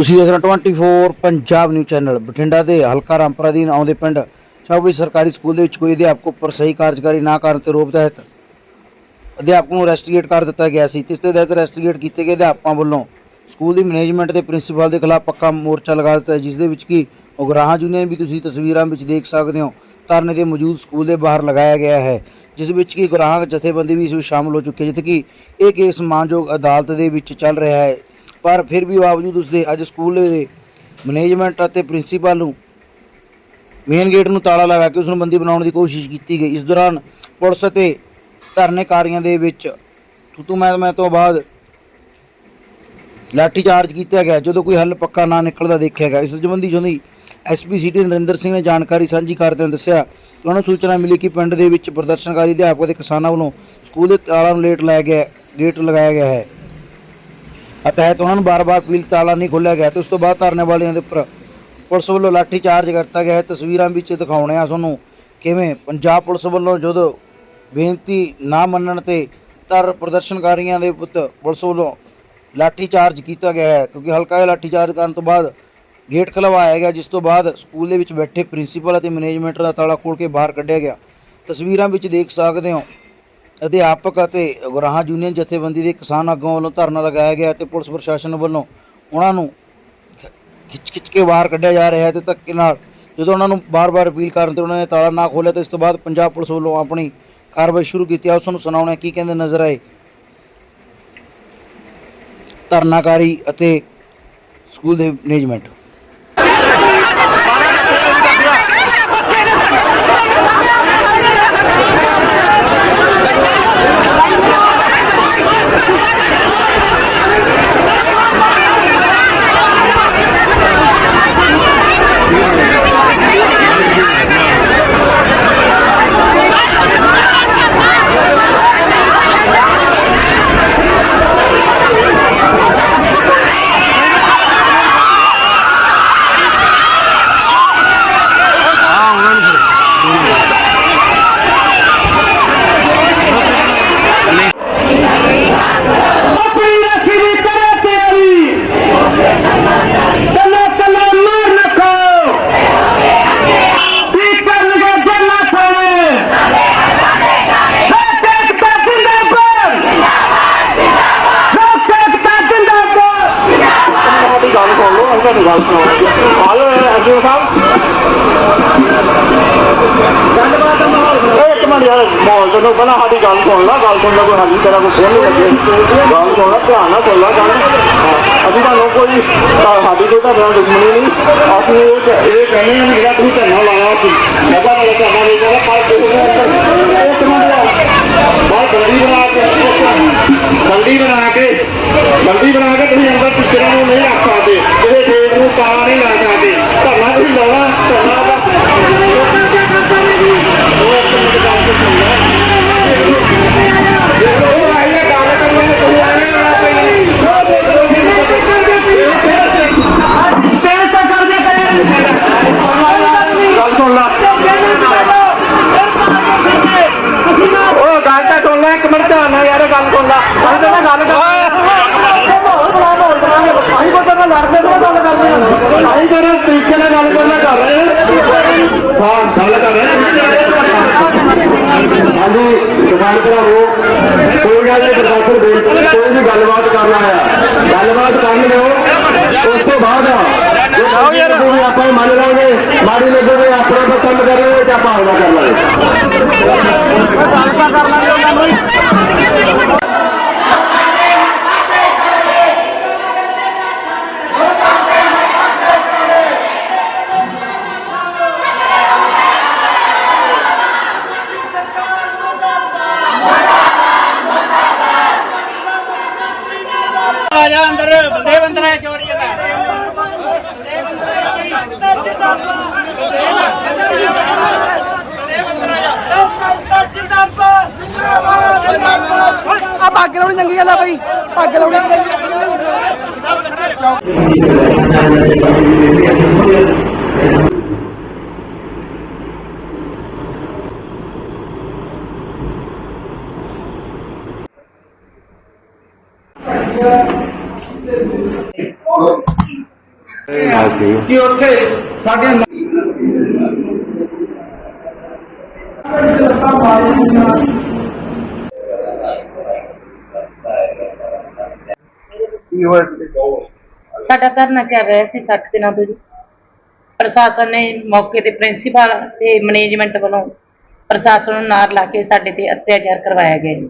ਤੁਸੀਂ ਦੇਖ ਰਹੇ ਹੋ 24 ਪੰਜਾਬ ਨਿਊਜ਼ ਚੈਨਲ ਬਠਿੰਡਾ ਦੇ ਹਲਕਾ ਰਾਮਪੁਰਾ ਅਧੀਨ ਆਉਂਦੇ ਪਿੰਡ ਚੌਬੀ ਸਰਕਾਰੀ ਸਕੂਲ ਦੇ ਵਿੱਚ ਕੋਈ ਅਧਿਆਪਕ ਉੱਪਰ ਸਹੀ ਕਾਰਜਕਾਰੀ ਨਾ ਕਰਨ ਤੇ ਰੋਪ ਤਹਿਤ ਅਧਿਆਪਕ ਨੂੰ ਰੈਸਟੀਗੇਟ ਕਰ ਦਿੱਤਾ ਗਿਆ ਸੀ। ਤੇ ਇਸ ਦੇ ਤਹਿਤ ਰੈਸਟੀਗੇਟ ਕੀਤੇ ਗਏ ਅਧਿਆਪਕਾਂ ਵੱਲੋਂ ਸਕੂਲ ਦੀ ਮੈਨੇਜਮੈਂਟ ਤੇ ਪ੍ਰਿੰਸੀਪਲ ਦੇ ਖਿਲਾਫ ਪੱਕਾ ਮੋਰਚਾ ਲਗਾ ਦਿੱਤਾ ਜਿਸ ਦੇ ਵਿੱਚ ਕੀ ਉਗਰਾਹਾਂ ਯੂਨੀਅਨ ਵੀ ਤੁਸੀਂ ਤਸਵੀਰਾਂ ਵਿੱਚ ਦੇਖ ਸਕਦੇ ਹੋ, ਧਰਨੇ ਦੇ ਮੌਜੂਦ ਸਕੂਲ ਦੇ ਬਾਹਰ ਲਗਾਇਆ ਗਿਆ ਹੈ, ਜਿਸ ਵਿੱਚ ਕੀ ਗੁਰਾਹਾਂ ਜਥੇਬੰਦੀ ਵੀ ਇਸ ਵਿੱਚ ਸ਼ਾਮਲ ਹੋ ਚੁੱਕੀ ਹੈ, ਜਿੱਥੇ ਕਿ ਇਹ ਕੇਸ ਮਾਨਯੋਗ ਅਦਾਲਤ ਦੇ ਵਿੱਚ ਚੱਲ ਰਿਹਾ ਹੈ। ਪਰ ਫਿਰ ਵੀ ਬਾਵਜੂਦ ਉਸਦੇ ਅੱਜ ਸਕੂਲ ਦੇ ਮੈਨੇਜਮੈਂਟ ਅਤੇ ਪ੍ਰਿੰਸੀਪਲ ਨੂੰ ਮੇਨ ਗੇਟ ਨੂੰ ਤਾਲਾ ਲਗਾ ਕੇ ਉਸ ਨੂੰ ਬੰਦੀ ਬਣਾਉਣ ਦੀ ਕੋਸ਼ਿਸ਼ ਕੀਤੀ ਗਈ। ਇਸ ਦੌਰਾਨ ਪੁਲਿਸ ਅਤੇ ਧਰਨੇਕਾਰੀਆਂ ਦੇ ਵਿੱਚ ਤੂੰ ਮੈਂ ਮੈਂ ਤੋਂ ਬਾਅਦ ਲਾਠੀ ਚਾਰਜ ਕੀਤਾ ਗਿਆ। ਜਦੋਂ ਕੋਈ ਹੱਲ ਪੱਕਾ ਨਾ ਨਿਕਲਦਾ ਦੇਖਿਆ ਗਿਆ। ਇਸ ਸੰਬੰਧੀ ਜੁੰਦੀ ਐਸਪੀ ਸਿਟੀ ਨਰਿੰਦਰ ਸਿੰਘ ਨੇ ਜਾਣਕਾਰੀ ਸਾਂਝੀ ਕਰਦਿਆਂ ਦੱਸਿਆ ਕਿ ਉਹਨਾਂ ਨੂੰ ਸੂਚਨਾ ਮਿਲੀ ਕਿ ਪਿੰਡ ਦੇ ਵਿੱਚ ਪ੍ਰਦਰਸ਼ਨਕਾਰੀ ਅਧਿਆਪਕ ਅਤੇ ਕਿਸਾਨਾਂ ਵੱਲੋਂ ਸਕੂਲ ਦੇ ਤਾਲਾ ਨੂੰ ਲੇਟ ਲਾਇਆ ਗਿਆ, ਗੇਟ ਲਗਾਇਆ ਗਿਆ ਹੈ। ਅਤਹਿਤ ਉਹਨਾਂ ਨੂੰ ਬਾਰ-ਬਾਰ ਪੀਲ ਤਾਲਾ ਨਹੀਂ ਖੋਲ੍ਹਿਆ ਗਿਆ ਤੇ ਉਸ ਤੋਂ ਬਾਅਦ ਧਰਨੇ ਵਾਲਿਆਂ ਦੇ ਉੱਪਰ ਪੁਲਿਸ ਵੱਲੋਂ ਲਾਠੀ ਚਾਰਜ ਕਰਤਾ ਗਿਆ ਹੈ। ਤਸਵੀਰਾਂ ਵਿੱਚ ਦਿਖਾਉਣੇ ਆ ਤੁਹਾਨੂੰ ਕਿਵੇਂ ਪੰਜਾਬ ਪੁਲਿਸ ਵੱਲੋਂ ਜਦੋਂ ਬੇਨਤੀ ਨਾ ਮੰਨਣ ਤੇ ਧਰ ਪ੍ਰਦਰਸ਼ਨਕਾਰੀਆਂ ਦੇ ਪੁੱਤ ਪੁਲਿਸ ਵੱਲੋਂ ਲਾਠੀ ਚਾਰਜ ਕੀਤਾ ਗਿਆ ਹੈ, ਕਿਉਂਕਿ ਹਲਕਾ ਜਿਹਾ ਲਾਠੀ ਚਾਰਜ ਕਰਨ ਤੋਂ ਬਾਅਦ ਗੇਟ ਖਲਵਾਇਆ ਗਿਆ, ਜਿਸ ਤੋਂ ਬਾਅਦ ਸਕੂਲ ਦੇ ਵਿੱਚ ਬੈਠੇ ਪ੍ਰਿੰਸੀਪਲ ਅਤੇ ਮੈਨੇਜਮੈਂਟ ਦਾ ਤਾਲਾ ਖੋਲ ਕੇ ਬਾਹਰ ਕੱਢਿਆ ਗਿਆ। ਤਸਵੀਰਾਂ ਵਿੱਚ ਦੇਖ ਸਕਦੇ ਹੋ ਅਧਿਆਪਕ ਅਤੇ ਗੁਰਾਹਾਂ ਯੂਨੀਅਨ ਜਥੇਬੰਦੀ ਦੇ ਕਿਸਾਨ ਆਗੂਆਂ ਵੱਲੋਂ ਧਰਨਾ ਲਗਾਇਆ ਗਿਆ ਤੇ ਪੁਲਿਸ ਪ੍ਰਸ਼ਾਸਨ ਵੱਲੋਂ ਉਹਨਾਂ ਨੂੰ ਖਿੱਚ ਖਿੱਚ ਕੇ ਬਾਹਰ ਕੱਢਿਆ ਜਾ ਰਿਹਾ ਹੈ ਤੇ ਧੱਕੇ ਨਾਲ ਜਦੋਂ ਉਹਨਾਂ ਨੂੰ ਬਾਰ-ਬਾਰ ਅਪੀਲ ਕਰਨ ਤੇ ਉਹਨਾਂ ਨੇ ਤਾਲਾ ਨਾ ਖੋਲ੍ਹਿਆ ਤੇ ਇਸ ਤੋਂ ਬਾਅਦ ਪੰਜਾਬ ਪੁਲਿਸ ਵੱਲੋਂ ਆਪਣੀ ਕਾਰਵਾਈ ਸ਼ੁਰੂ ਕੀਤੀ ਆ ਉਸ ਨੂੰ ਸੁਣਾਉਣਾ ਕੀ ਕਹਿੰਦੇ ਨਜ਼ਰ ਆਏ। ਧਰਨਾਕਾਰੀ ਅਤੇ ਸਕੂਲ ਦੇ ਮੈਨੇਜਮੈਂਟ। ਹਾਲੋ ਅਰਜੁਨ ਸਾਹਿਬ ਇੱਕ ਮਿੰਟ ਯਾਰ ਮਾਹੌਲ ਤੋਂ ਪਹਿਲਾਂ ਸਾਡੀ ਗੱਲ ਸੁਣ ਲਾ ਗੱਲ ਸੁਣ ਲਾ ਕੋਈ ਹਾਲੀ ਤੇਰਾ ਕੋਈ ਫੋਨ ਨਹੀਂ ਲੱਗੇ ਗੱਲ ਸੁਣ ਲਾ ਧਿਆਨ ਨਾਲ ਸੁਣ ਲਾ ਗੱਲ ਅਸੀਂ ਤੁਹਾਨੂੰ ਕੋਈ ਸਾਡੀ ਕੋਈ ਤੁਹਾਡੇ ਨਾਲ ਦੁਸ਼ਮਣੀ ਨਹੀਂ ਅਸੀਂ ਇਹ ਇਹ ਕਹਿੰਦੇ ਹਾਂ ਜਿਹੜਾ ਤੁਸੀਂ ਧਰਨਾ ਲਾਇਆ ਸੀ ਲੱਗਾ ਮੇਰਾ ਧਰਨਾ ਦੇ ਜਿਹੜਾ ਪਰ ਕਿਸੇ ਨੇ ਬਹੁਤ ਬੰਦੀ ਬਣਾ ਕੇ ਬੰਦੀ ਬਣਾ ਕੇ ਬੰਦੀ ਬਣਾ ਕੇ ਤੁਸੀਂ ਅੰਦਰ ਟੀਚਰਾਂ ਨੂੰ ਨਹੀਂ ਰੱਖ ਸਕਦੇ। ਕਿਸੇ ਤਾਲਾ ਨਹੀਂ ਲਾ ਸਕਦੇ। ਧਰਨਾ ਤੁਸੀਂ ਲਾਉਣਾ ਧਰਨਾ ਦਾ ਨਾਲ ਗੱਲ ਕਰਨਾ ਕਰ ਰਹੇ ਹਾਂ ਹਾਂ ਗੱਲ ਕਰ ਰਹੇ ਹਾਂ ਹਾਂਜੀ ਦੁਕਾਨ ਭਰਾਵੋ ਕੋਈ ਗੱਲ ਨਹੀਂ ਪ੍ਰਸ਼ਾਸਨ ਦੇ ਕੋਈ ਵੀ ਗੱਲਬਾਤ ਕਰਨਾ ਹੈ ਗੱਲਬਾਤ ਕਰਨ ਦਿਓ। ਉਸ ਤੋਂ ਬਾਅਦ ਜੇ ਵੀ ਆਪਾਂ ਮੰਨ ਲਾਂਗੇ ਮਾੜੀ ਲੱਗੂ ਵੀ ਆਪਣਾ ਕੋਈ ਕੰਮ ਕਰ ਰਹੇ ਜਾਂ ਆਪਾਂ ਆਪਣਾ ਕਰ ਲਾਂਗੇ। ਚੰਗੀ ਗੱਲ ਆ ਬਈ। ਪੱਗ ਲਾਉਣੀ। ਕਿ ਉੱਥੇ ਸਾਡੇ ਸਾਡਾ ਧਰਨਾ ਚੱਲ ਰਿਹਾ ਸੀ 60 ਦਿਨਾਂ ਤੋਂ ਜੀ। ਪ੍ਰਸ਼ਾਸਨ ਨੇ ਮੌਕੇ ਤੇ ਪ੍ਰਿੰਸੀਪਲ ਤੇ ਮੈਨੇਜਮੈਂਟ ਵੱਲੋਂ ਪ੍ਰਸ਼ਾਸਨ ਨੂੰ ਨਾਰ ਲਾ ਕੇ ਸਾਡੇ ਤੇ ਅਤਿਆਚਾਰ ਕਰਵਾਇਆ ਗਿਆ ਜੀ।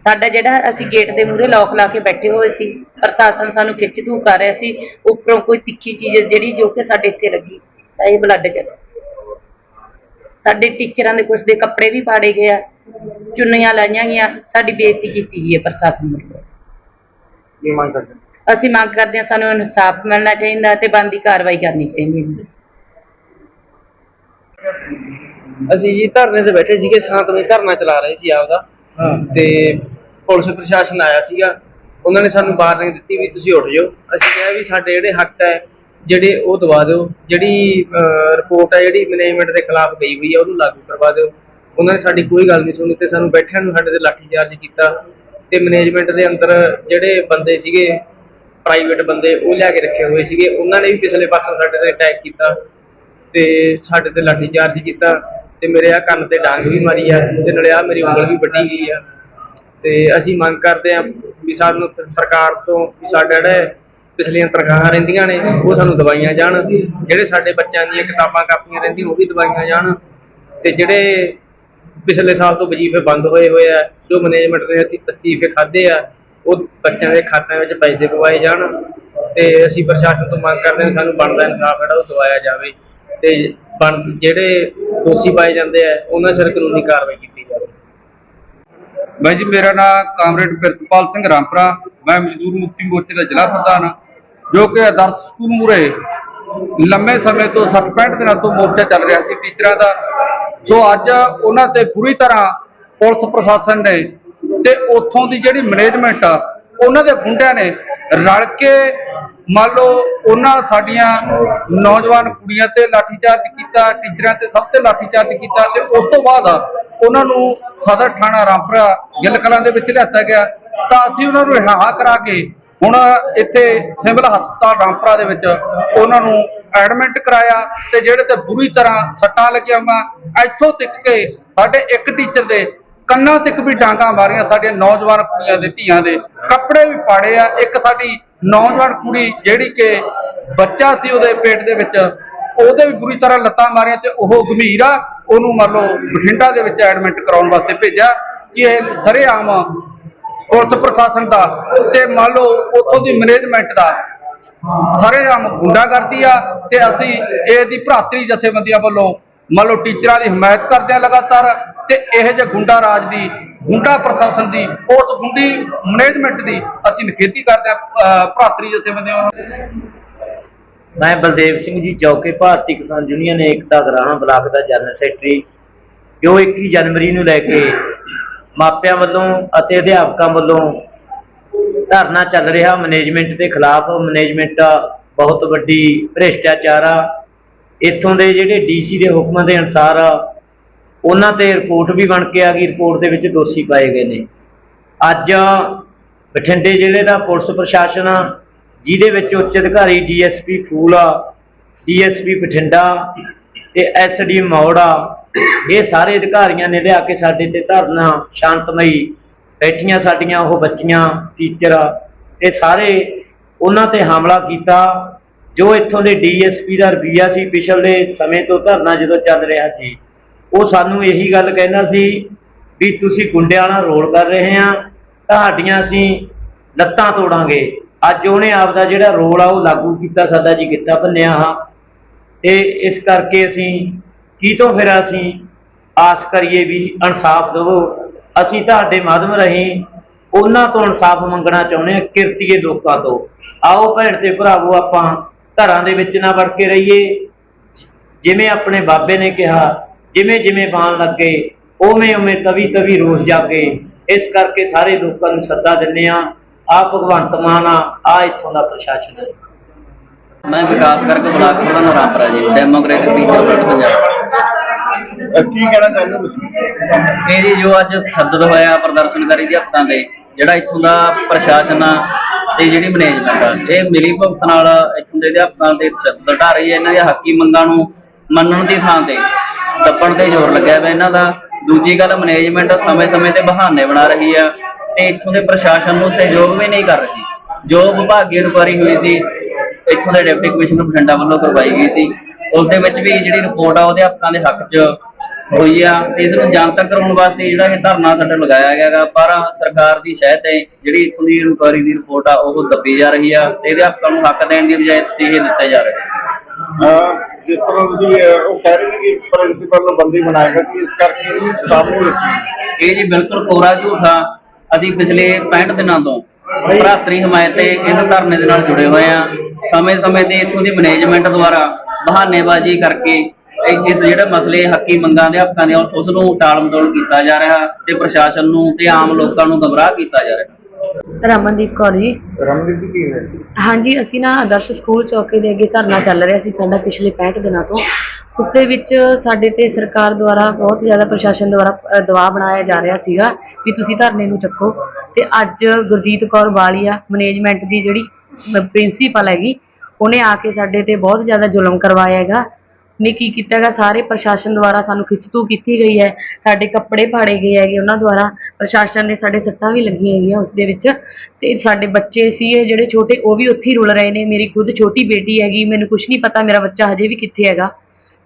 ਸਾਡਾ ਜਿਹੜਾ ਅਸੀਂ ਗੇਟ ਦੇ ਮੂਹਰੇ ਲੋਕ ਲਾ ਕੇ ਬੈਠੇ ਹੋਏ ਸੀ, ਪ੍ਰਸ਼ਾਸਨ ਸਾਨੂੰ ਖਿੱਚ ਧੂ ਕਰ ਰਿਹਾ ਸੀ, ਉੱਪਰੋਂ ਕੋਈ ਤਿੱਖੀ ਚੀਜ਼ ਜਿਹੜੀ ਜੋ ਕਿ ਸਾਡੇ ਇੱਥੇ ਲੱਗੀ, ਤਾਂ ਇਹ ਬਲੱਡ ਚ। ਸਾਡੇ ਟੀਚਰਾਂ ਦੇ ਕੁਝ ਦੇ ਕੱਪੜੇ ਵੀ ਪਾੜੇ ਗਏ ਆ, ਚੁੰਨੀਆਂ ਲਾਈਆਂ ਗਈਆਂ, ਸਾਡੀ ਬੇਇੱਜ਼ਤੀ ਕੀਤੀ ਗਈ ਹੈ ਪ੍ਰਸ਼ਾਸਨ ਵੱਲੋਂ। ਅਸੀਂ ਮੰਗ ਕਰਦੇ ਹਾਂ ਸਾਨੂੰ ਇਨਸਾਫ ਮਿਲਣਾ ਚਾਹੀਦਾ ਤੇ ਬਣਦੀ ਕਾਰਵਾਈ ਕਰਨੀ ਚਾਹੀਦੀ ਹੈ। ਅਸੀਂ ਜੀ ਧਰਨੇ ਤੇ ਬੈਠੇ ਸੀਗੇ ਸ਼ਾਂਤਮਈ ਧਰਨਾ ਚਲਾ ਰਹੇ ਸੀ ਆਪਦਾ। ਤੇ ਪੁਲਿਸ ਪ੍ਰਸ਼ਾਸਨ ਆਇਆ ਸੀਗਾ। ਉਹਨਾਂ ਨੇ ਸਾਨੂੰ ਵਾਰਨਿੰਗ ਦਿੱਤੀ ਵੀ ਤੁਸੀਂ ਉੱਠ ਜਾਓ। ਅਸੀਂ ਕਿਹਾ ਵੀ ਸਾਡੇ ਜਿਹੜੇ ਹੱਕ ਹੈ ਜਿਹੜੇ ਉਹ ਦਵਾ ਦਿਓ। ਜਿਹੜੀ ਰਿਪੋਰਟ ਹੈ ਜਿਹੜੀ ਮੈਨੇਜਮੈਂਟ ਦੇ ਖਿਲਾਫ ਗਈ ਹੋਈ ਹੈ ਉਹਨੂੰ ਲਾਗੂ ਕਰਵਾ ਦਿਓ। ਉਹਨਾਂ ਨੇ ਸਾਡੀ ਕੋਈ ਗੱਲ ਨਹੀਂ ਸੁਣੀ ਤੇ ਸਾਨੂੰ ਬੈਠਿਆਂ ਨੂੰ ਸਾਡੇ ਤੇ ਲਾਠੀਚਾਰਜ ਕੀਤਾ। ਤੇ ਮੈਨੇਜਮੈਂਟ ਦੇ ਅੰਦਰ ਜਿਹੜੇ ਬੰਦੇ ਸੀਗੇ ਪ੍ਰਾਈਵੇਟ ਬੰਦੇ, ਉਹ ਲਿਆ ਕੇ ਰੱਖੇ ਹੋਏ ਸੀਗੇ। ਉਹਨਾਂ ਨੇ ਵੀ ਪਿਛਲੇ ਪਾਸੋਂ ਸਾਡੇ ਤੇ ਅਟੈਕ ਕੀਤਾ ਤੇ ਸਾਡੇ ਤੇ ਲਾਠੀ ਚਾਰਜ ਕੀਤਾ ਤੇ ਮੇਰੇ ਆ ਕੰਨ ਤੇ ਡਾਂਗ ਵੀ ਮਾਰੀ ਆ, ਤੇ ਨਾਲੇ ਆ ਮੇਰੀ ਉਂਗਲ ਵੀ ਵੱਢੀ ਗਈ ਆ। ਤੇ ਅਸੀਂ ਮੰਗ ਕਰਦੇ ਆ ਵੀ ਸਾਨੂੰ ਸਰਕਾਰ ਤੋਂ ਵੀ ਸਾਡਾ ਜਿਹੜਾ ਪਿਛਲੀਆਂ ਤਨਖਾਹਾਂ ਰਹਿੰਦੀਆਂ ਨੇ, ਉਹ ਸਾਨੂੰ ਦਵਾਈਆਂ ਜਾਣ। ਜਿਹੜੇ ਸਾਡੇ ਬੱਚਿਆਂ ਦੀਆਂ ਕਿਤਾਬਾਂ ਕਾਪੀਆਂ ਰਹਿੰਦੀਆਂ, ਉਹ ਵੀ ਦਵਾਈਆਂ ਜਾਣ। ਤੇ ਜਿਹੜੇ ਪਿਛਲੇ ਸਾਲ ਤੋਂ ਵਜੀਫੇ ਬੰਦ ਹੋਏ ਹੋਏ ਆ, ਜੋ ਮੈਨੇਜਮੈਂਟ ਨੇ ਅਸੀਂ ਅਸਤੀਫੇ ਖਾਦੇ ਆ, ਉਹ ਬੱਚਿਆਂ ਦੇ ਖਾਤਿਆਂ ਵਿੱਚ ਪੈਸੇ ਪਵਾਏ ਜਾਣ ਤੇ ਅਸੀਂ ਪ੍ਰਸ਼ਾਸਨ ਤੋਂ ਮੰਗ ਕਰਦੇ ਹਾਂ ਸਾਨੂੰ ਬਣਦਾ ਇਨਸਾਫ ਜਿਹੜਾ ਉਹ ਦਵਾਇਆ ਜਾਵੇ ਤੇ ਬਣ, ਜਿਹੜੇ ਦੋਸ਼ੀ ਪਾਏ ਜਾਂਦੇ ਆ, ਉਹਨਾਂ ਸਿਰ ਕਾਨੂੰਨੀ ਕਾਰਵਾਈ ਕੀਤੀ ਜਾਵੇ। ਬਾਈ ਜੀ, ਮੇਰਾ ਨਾਮ ਕਾਮਰੇਡ ਪ੍ਰਿਤਪਾਲ ਸਿੰਘ ਰਾਮਪੁਰਾ, ਮੈਂ ਮਜ਼ਦੂਰ ਮੁਕਤੀ ਮੋਰਚੇ ਦਾ ਜ਼ਿਲ੍ਹਾ ਪ੍ਰਧਾਨ ਜੋ ਕਿ ਆਦਰਸ਼ ਸਕੂਲ ਮੂਰੇ ਲੰਮੇ ਸਮੇਂ ਤੋਂ 60-65 ਦਿਨਾਂ ਤੋਂ ਮੋਰਚਾ ਚੱਲ ਰਿਹਾ ਸੀ, ਟੀਚਰਾਂ ਦਾ ਸੋ ਅੱਜ ਉਹਨਾਂ ਤੇ ਪੂਰੀ ਤਰ੍ਹਾਂ ਪੁਲਿਸ ਪ੍ਰਸ਼ਾਸਨ ਨੇ ਤੇ ਉੱਥੋਂ ਦੀ ਜਿਹੜੀ ਮੈਨੇਜਮੈਂਟ ਆ, ਉਹਨਾਂ ਦੇ ਗੁੰਡਿਆਂ ਨੇ ਰਲ ਕੇ ਮੰਨ ਲਓ ਉਹਨਾਂ ਸਾਡੀਆਂ ਨੌਜਵਾਨ ਕੁੜੀਆਂ ਤੇ ਲਾਠੀਚਾਰਜ ਕੀਤਾ, ਟੀਚਰਾਂ ਤੇ ਸਭ ਤੇ ਲਾਠੀਚਾਰਜ ਕੀਤਾ ਤੇ ਉਸ ਤੋਂ ਬਾਅਦ ਉਹਨਾਂ ਨੂੰ ਸਦਰ ਥਾਣਾ ਰਾਮਪੁਰਾ ਗਿੱਲ ਕਲਾਂ ਦੇ ਵਿੱਚ ਲਿਆਤਾ ਗਿਆ। ਤਾਂ ਅਸੀਂ ਉਹਨਾਂ ਨੂੰ ਰਿਹਾ ਕਰਾ ਕੇ ਹੁਣ ਇੱਥੇ ਸਿਵਲ ਹਸਪਤਾਲ ਰਾਮਪੁਰਾ ਦੇ ਵਿੱਚ ਉਹਨਾਂ ਨੂੰ ਐਡਮਿਟ ਕਰਾਇਆ ਤੇ ਜਿਹੜੇ ਤੇ ਬੁਰੀ ਤਰ੍ਹਾਂ ਸੱਟਾਂ ਲੱਗਿਆ ਹੋਈਆਂ, ਇੱਥੋਂ ਤੱਕ ਕੇ ਸਾਡੇ ਇੱਕ ਟੀਚਰ ਦੇ ਕੰਨਾਂ ਤੱਕ ਵੀ ਡਾਂਗਾ ਮਾਰੀਆਂ ਸਾਡੀਆਂ ਨੌਜਵਾਨ ਕੁੜੀਆਂ ਦੇ ਧੀਆਂ ਦੇ। ਕੱਪੜੇ ਵੀ ਪਾੜੇ ਆ, ਇੱਕ ਸਾਡੀ ਨੌਜਵਾਨ ਕੁੜੀ ਜਿਹੜੀ ਕਿ ਬੱਚਾ ਸੀ ਉਹਦੇ ਪੇਟ ਦੇ ਵਿੱਚ, ਉਹਦੇ ਵੀ ਬੁਰੀ ਤਰ੍ਹਾਂ ਲੱਤਾਂ ਮਾਰੀਆਂ ਤੇ ਉਹ ਗੰਭੀਰ ਆ, ਉਹਨੂੰ ਮੰਨ ਲਓ ਬਠਿੰਡਾ ਦੇ ਵਿੱਚ ਐਡਮਿਟ ਕਰਾਉਣ ਵਾਸਤੇ ਭੇਜਿਆ ਕਿ ਇਹ ਸਰੇਆਮ ਪੁਲਿਸ ਪ੍ਰਸ਼ਾਸਨ ਦਾ ਤੇ ਮੰਨ ਲਓ ਉੱਥੋਂ ਦੀ ਮੈਨੇਜਮੈਂਟ ਦਾ ਸਰੇਆਮ ਗੁੰਡਾਗਰਦੀ ਆ ਤੇ ਅਸੀਂ ਇਹਦੀ ਭਰਾਤਰੀ ਜਥੇਬੰਦੀਆਂ ਵੱਲੋਂ ਮੰਨ ਲਓ ਟੀਚਰਾਂ ਦੀ ਹਮਾਇਤ ਕਰਦੇ ਆ ਲਗਾਤਾਰ ਤੇ ਇਹੋ ਜਿਹੇ ਗੁੰਡਾ ਰਾਜ ਦੀ, ਗੁੰਡਾ ਪ੍ਰਸ਼ਾਸਨ ਦੀ, ਉਸ ਗੁੰਡੀ ਮੈਨੇਜਮੈਂਟ ਦੀ ਅਸੀਂ ਨਿਖੇਧੀ ਕਰਦੇ ਆ ਭਰਾਤਰੀ ਜਥੇਬੰਦੀਆਂ ਮੈਂ ਬਲਦੇਵ ਸਿੰਘ ਜੀ, ਚੌਕੇ ਭਾਰਤੀ ਕਿਸਾਨ ਯੂਨੀਅਨ ਏਕਤਾ ਗ੍ਰਾਮ ਬਲਾਕ ਦਾ ਜਨਰਲ ਸੈਕਟਰੀ। ਜੋ 21 ਜਨਵਰੀ ਨੂੰ ਲੈ ਕੇ ਮਾਪਿਆਂ ਵੱਲੋਂ ਅਤੇ ਅਧਿਆਪਕਾਂ ਵੱਲੋਂ ਧਰਨਾ ਚੱਲ ਰਿਹਾ ਮੈਨੇਜਮੈਂਟ ਦੇ ਖਿਲਾਫ। ਮੈਨੇਜਮੈਂਟ ਬਹੁਤ ਵੱਡੀ ਭ੍ਰਿਸ਼ਟਾਚਾਰ ਆ। ਇੱਥੋਂ ਦੇ ਜਿਹੜੇ ਡੀਸੀ ਦੇ ਹੁਕਮਾਂ ਦੇ ਅਨੁਸਾਰ ਉਹਨਾਂ ਤੇ ਰਿਪੋਰਟ ਵੀ ਬਣ ਕੇ ਆ ਗਈ। ਰਿਪੋਰਟ ਦੇ ਵਿੱਚ ਦੋਸ਼ੀ ਪਾਏ ਗਏ ਨੇ। ਅੱਜ ਬਠਿੰਡੇ ਜ਼ਿਲ੍ਹੇ ਦਾ ਪੁਲਿਸ ਪ੍ਰਸ਼ਾਸਨ, ਜਿਹਦੇ ਵਿੱਚ ਉੱਚ ਅਧਿਕਾਰੀ ਡੀਐਸਪੀ ਫੂਲ ਆ ਡੀਐਸਪੀ ਬਠਿੰਡਾ ਤੇ ਐਸਡੀ ਮੌੜਾ ਇਹ ਸਾਰੇ ਅਧਿਕਾਰੀਆਂ ਨੇ ਲਿਆ ਕੇ ਸਾਡੇ ਤੇ ਧਰਨਾ ਸ਼ਾਂਤਮਈ ਬੈਠੀਆਂ ਸਾਡੀਆਂ ਉਹ ਬੱਚੀਆਂ ਟੀਚਰ ਇਹ ਸਾਰੇ ਉਹਨਾਂ ਤੇ ਹਮਲਾ ਕੀਤਾ, ਜੋ ਇੱਥੋਂ ਦੇ ਡੀਐਸਪੀ ਦਾ ਰਵਈਆ ਸੀ ਪਿਛਲੇ ਸਮੇਂ ਤੋਂ ਧਰਨਾ ਜਦੋਂ ਚੱਲ ਰਿਹਾ ਸੀ। ਉਹ ਸਾਨੂੰ ਇਹੀ ਗੱਲ ਕਹਿੰਦਾ ਸੀ ਵੀ ਤੁਸੀਂ ਗੁੰਡਿਆਂ ਨਾਲ ਰੋਲ ਕਰ ਰਹੇ ਆ, ਤੁਹਾਡੀਆਂ ਅਸੀਂ ਲੱਤਾਂ ਤੋੜਾਂਗੇ। ਅੱਜ ਉਹਨੇ ਆਪ ਦਾ ਜਿਹੜਾ ਰੋਲ ਆ ਉਹ ਲਾਗੂ ਕੀਤਾ, ਸਾਡਾ ਜੀ ਕਿੱਤਾ ਭੰਨਿਆ ਹਾਂ ਤੇ ਇਸ ਕਰਕੇ ਅਸੀਂ ਕੀ ਤੋਂ ਫਿਰ ਅਸੀਂ ਆਸ ਕਰੀਏ ਵੀ ਇਨਸਾਫ ਦਿਵੋ ਅਸੀਂ ਤੁਹਾਡੇ ਮਾਧਮ ਰਹੀ ਉਹਨਾਂ ਤੋਂ ਇਨਸਾਫ ਮੰਗਣਾ ਚਾਹੁੰਦੇ ਹਾਂ, ਕਿਰਤੀਏ ਲੋਕਾਂ ਤੋਂ। ਆਓ ਭੈਣ ਤੇ ਭਰਾਵੋ, ਆਪਾਂ ਘਰਾਂ ਦੇ ਵਿੱਚ ਨਾ ਵੜ ਕੇ ਰਹੀਏ। ਜਿਵੇਂ ਆਪਣੇ ਬਾਬੇ ਨੇ ਕਿਹਾ, ਜਿਵੇਂ ਜਿਵੇਂ ਬਾਣ ਲੱਗੇ, ਉਵੇਂ ਉਵੇਂ ਤਵੀ ਤਵੀ ਰੋਸ ਜਾਗੇ। ਇਸ ਕਰਕੇ ਸਾਰੇ ਲੋਕਾਂ ਨੂੰ ਸੱਦਾ ਦਿੰਨੇ ਆ ਆ ਭਗਵੰਤ ਮਾਨ ਆ ਆ ਇੱਥੋਂ ਦਾ ਪ੍ਰਸ਼ਾਸਨ ਹੈ। ਮੈਂ ਵਿਕਾਸ ਕਰਕੇ ਬਲਾਕ ਪ੍ਰਧਾਨ ਰਾਮਪੁਰਾ ਜੀ। Democratic front Punjab. ਕੀ ਕਹਿਣਾ ਚਾਹੁੰਦੇ ਹੋ ਤੁਸੀਂ? ਇਹ ਜੀ ਜੋ ਅੱਜ ਸੱਦਦ ਹੋਇਆ ਪ੍ਰਦਰਸ਼ਨਕਾਰੀ ਅਧਿਆਪਕਾਂ ਦੇ ਜਿਹੜਾ ਇੱਥੋਂ ਦਾ ਪ੍ਰਸ਼ਾਸਨ ਆ ਤੇ ਜਿਹੜੀ ਮੈਨੇਜਮੈਂਟ ਆ ਇਹ ਮਿਲੀ ਭੁਗਤ ਨਾਲ ਇੱਥੋਂ ਦੇ ਅਧਿਆਪਕਾਂ ਤੇ ਤਸ਼ੱਦਦ ਢਾ ਰਹੀ ਹੈ। ਇਹਨਾਂ ਦੀਆਂ ਹੱਕੀ ਮੰਗਾਂ ਨੂੰ ਮੰਨਣ ਦੀ ਥਾਂ ਤੇ ਦੱਬਣ ਤੇ ਜ਼ੋਰ ਲੱਗਿਆ ਹੋਇਆ ਇਹਨਾਂ ਦਾ। ਦੂਜੀ ਗੱਲ ਮੈਨੇਜਮੈਂਟ ਸਮੇਂ-ਸਮੇਂ ਤੇ ਬਹਾਨੇ ਬਣਾ ਰਹੀ ਆ ਤੇ ਇੱਥੋਂ ਦੇ ਪ੍ਰਸ਼ਾਸਨ ਨੂੰ ਸਹਿਯੋਗ ਵੀ ਨਹੀਂ ਕਰ ਰਹੀ। ਜੋ ਵਿਭਾਗੀ ਇਨਕੁਆਰੀ ਹੋਈ ਸੀ ਇੱਥੋਂ ਦੇ ਡਿਪਟੀ ਕਮਿਸ਼ਨਰ ਬਠਿੰਡਾ ਵੱਲੋਂ ਕਰਵਾਈ ਗਈ ਸੀ। ਉਸ ਦੇ ਵਿੱਚ ਵੀ ਜਿਹੜੀ ਰਿਪੋਰਟ ਆ ਉਹਦੇ ਅਧਿਆਪਕਾਂ ਦੇ ਹੱਕ 'ਚ ਹੋਈ ਆ। ਇਸ ਨੂੰ ਜਨਤਕ ਕਰਾਉਣ ਵਾਸਤੇ ਜਿਹੜਾ ਇਹ ਧਰਨਾ ਸਾਡਾ ਲਗਾਇਆ ਗਿਆ ਗਾ ਪਰ ਸਰਕਾਰ ਦੀ ਸ਼ਹਿ ਤੇ ਜਿਹੜੀ ਇੱਥੋਂ ਦੀ ਇਨਕੁਆਰੀ ਦੀ ਰਿਪੋਰਟ ਆ ਉਹ ਦੱਬੀ ਜਾ ਰਹੀ ਆ ਤੇ ਅਧਿਆਪਕਾਂ ਨੂੰ ਹੱਕ ਦੇਣ ਦੀ ਬਜਾਏ ਤਸੀਹੇ ਦਿੱਤੇ ਜਾ ਰਹੇ ਆ ਜਿਸ ਤਰ੍ਹਾਂ ਤੁਸੀਂ ਅਹ, ਉਹ ਕਹਿ ਰਹੇ ਨੇ ਕਿ ਪ੍ਰਿੰਸੀਪਲ ਨੂੰ ਬੰਦੀ ਬਣਾਇਆ ਗਿਆ ਸੀ ਇਸ ਕਰਕੇ ਸਾਹਮਣੇ ਇਹ ਜੀ ਬਿਲਕੁਲ ਕੋਰਾ ਝੂਠਾ ਅਸੀਂ ਪਿਛਲੇ 65 ਦਿਨਾਂ ਤੋਂ ਭਰਾਤਰੀ ਹਮਾਇਤ ਤੇ ਇਸ ਧਰਨੇ ਦੇ ਨਾਲ ਜੁੜੇ ਹੋਏ ਆ ਸਮੇਂ-ਸਮੇਂ ਤੇ ਇੱਥੋਂ ਦੀ ਮੈਨੇਜਮੈਂਟ ਦੁਆਰਾ ਬਹਾਨੇਬਾਜ਼ੀ ਕਰਕੇ ਇਸ ਜਿਹੜੇ ਮਸਲੇ ਹੱਕੀ ਮੰਗਾਂ ਦੇ ਹੱਕਾਂ ਦੇ ਉਸ ਨੂੰ ਟਾਲ ਮਟੋਲ ਕੀਤਾ ਜਾ ਰਿਹਾ ਤੇ ਪ੍ਰਸ਼ਾਸਨ ਨੂੰ ਤੇ ਆਮ ਲੋਕਾਂ ਨੂੰ ਗਮਰਾਹ ਕੀਤਾ ਜਾ ਰਿਹਾ। ਰਮਨਦੀਪ ਕੌਰ ਜੀ। ਰਮਨੀਤ ਜੀ ਕੀ ਹੈ ਹਾਂਜੀ ਅਸੀਂ ਨਾ ਆਦਰਸ਼ ਸਕੂਲ ਚੌਕੇ ਦੇ ਅੱਗੇ ਧਰਨਾ ਚੱਲ ਰਿਹਾ ਸੀ ਸਾਡਾ ਪਿਛਲੇ 65 ਦਿਨਾਂ ਤੋਂ। ਉਸ ਦੇ ਵਿੱਚ ਸਾਡੇ ਤੇ ਸਰਕਾਰ ਦੁਆਰਾ ਬਹੁਤ ਜ਼ਿਆਦਾ ਪ੍ਰਸ਼ਾਸਨ ਦੁਆਰਾ ਦਬਾਅ ਬਣਾਇਆ ਜਾ ਰਿਹਾ ਸੀਗਾ ਕਿ ਤੁਸੀਂ ਧਰਨੇ ਨੂੰ ਚੱਕੋ। ਤੇ ਅੱਜ ਗੁਰਜੀਤ ਕੌਰ ਵਾਲੀਆ ਮੈਨੇਜਮੈਂਟ ਦੀ ਜਿਹੜੀ ਪ੍ਰਿੰਸੀਪਲ ਹੈਗੀ, ਉਹਨੇ ਆ ਕੇ ਸਾਡੇ ਤੇ ਬਹੁਤ ਜ਼ਿਆਦਾ ਜ਼ੁਲਮ ਕਰਵਾਇਆ ਹੈਗਾ। ਨੇ ਕੀ ਕੀਤਾ ਹੈਗਾ, ਸਾਰੇ ਪ੍ਰਸ਼ਾਸਨ ਦੁਆਰਾ ਸਾਨੂੰ ਖਿੱਚਤੂ ਕੀਤੀ ਗਈ ਹੈ। ਸਾਡੇ ਕੱਪੜੇ ਪਾੜੇ ਗਏ ਹੈਗੇ ਉਹਨਾਂ ਦੁਆਰਾ। ਪ੍ਰਸ਼ਾਸਨ ਨੇ ਸਾਡੇ ਸੱਟਾਂ ਵੀ ਲੱਗੀਆਂ ਹੈਗੀਆਂ ਉਸ ਦੇ ਵਿੱਚ। ਤੇ ਸਾਡੇ ਬੱਚੇ ਸੀ ਜਿਹੜੇ ਛੋਟੇ, ਉਹ ਵੀ ਉੱਥੇ ਹੀ ਰੁਲ ਰਹੇ ਨੇ। ਮੇਰੀ ਖੁਦ ਛੋਟੀ ਬੇਟੀ ਹੈਗੀ, ਮੈਨੂੰ ਕੁਝ ਨਹੀਂ ਪਤਾ, ਮੇਰਾ ਬੱਚਾ ਹਜੇ ਵੀ ਕਿੱਥੇ ਹੈਗਾ।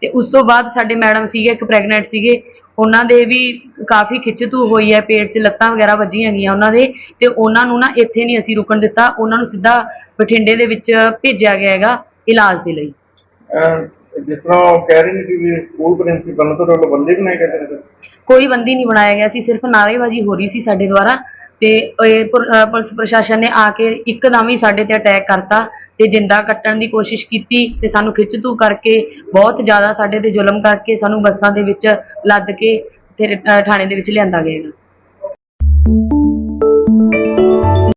ਤੇ ਉਸ ਤੋਂ ਬਾਅਦ ਸਾਡੇ ਮੈਡਮ ਸੀਗੇ ਇੱਕ ਪ੍ਰੈਗਨੈਂਟ ਸੀਗੇ ਉਹਨਾਂ ਦੇ ਵੀ ਕਾਫੀ ਖਿੱਚਤੂ ਹੋਈ ਹੈ ਪੇਟ 'ਚ ਲੱਤਾਂ ਵਗੈਰਾ ਵੱਜੀਆਂ ਹੈਗੀਆਂ ਉਹਨਾਂ ਦੇ ਤੇ ਉਹਨਾਂ ਨੂੰ ਨਾ ਇੱਥੇ ਨਹੀਂ ਅਸੀਂ ਰੁਕਣ ਦਿੱਤਾ ਉਹਨਾਂ ਨੂੰ ਸਿੱਧਾ ਬਠਿੰਡੇ ਦੇ ਵਿੱਚ ਭੇਜਿਆ ਗਿਆ ਹੈਗਾ ਇਲਾਜ ਦੇ ਲਈ। ਜਿਸ ਤਰ੍ਹਾਂ ਉਹ ਕਹਿ ਰਹੇ ਨੇ ਕਿ ਵੀ ਸਕੂਲ ਪ੍ਰਿੰਸੀਪਲ ਨੂੰ ਤੁਹਾਡੇ ਵੱਲੋਂ ਬੰਦੀ ਬਣਾਈ ਗਈ ਹੈ ਕੋਈ ਬੰਦੀ ਨਹੀਂ ਬਣਾਇਆ ਗਿਆ ਸੀ ਸਿਰਫ ਨਾਅਰੇਬਾਜ਼ੀ ਹੋ ਰਹੀ ਸੀ ਸਾਡੇ ਦੁਆਰਾ। ਤੇ ਇਹ ਪੁਲਿਸ ਪ੍ਰਸ਼ਾਸਨ ਨੇ ਆ ਕੇ ਇੱਕਦਮ ਹੀ ਸਾਡੇ ਤੇ ਅਟੈਕ ਕਰਤਾ ਤੇ ਜਿੰਦਾ ਕੱਟਣ ਦੀ ਕੋਸ਼ਿਸ਼ ਕੀਤੀ ਤੇ ਸਾਨੂੰ ਖਿੱਚ ਧੂ ਕਰਕੇ ਬਹੁਤ ਜ਼ਿਆਦਾ ਸਾਡੇ ਤੇ ਜ਼ੁਲਮ ਕਰਕੇ ਸਾਨੂੰ ਬੱਸਾਂ ਦੇ ਵਿੱਚ ਲੱਦ ਕੇ ਤੇ ਥਾਣੇ ਦੇ ਵਿੱਚ ਲਿਆਂਦਾ ਗਿਆ।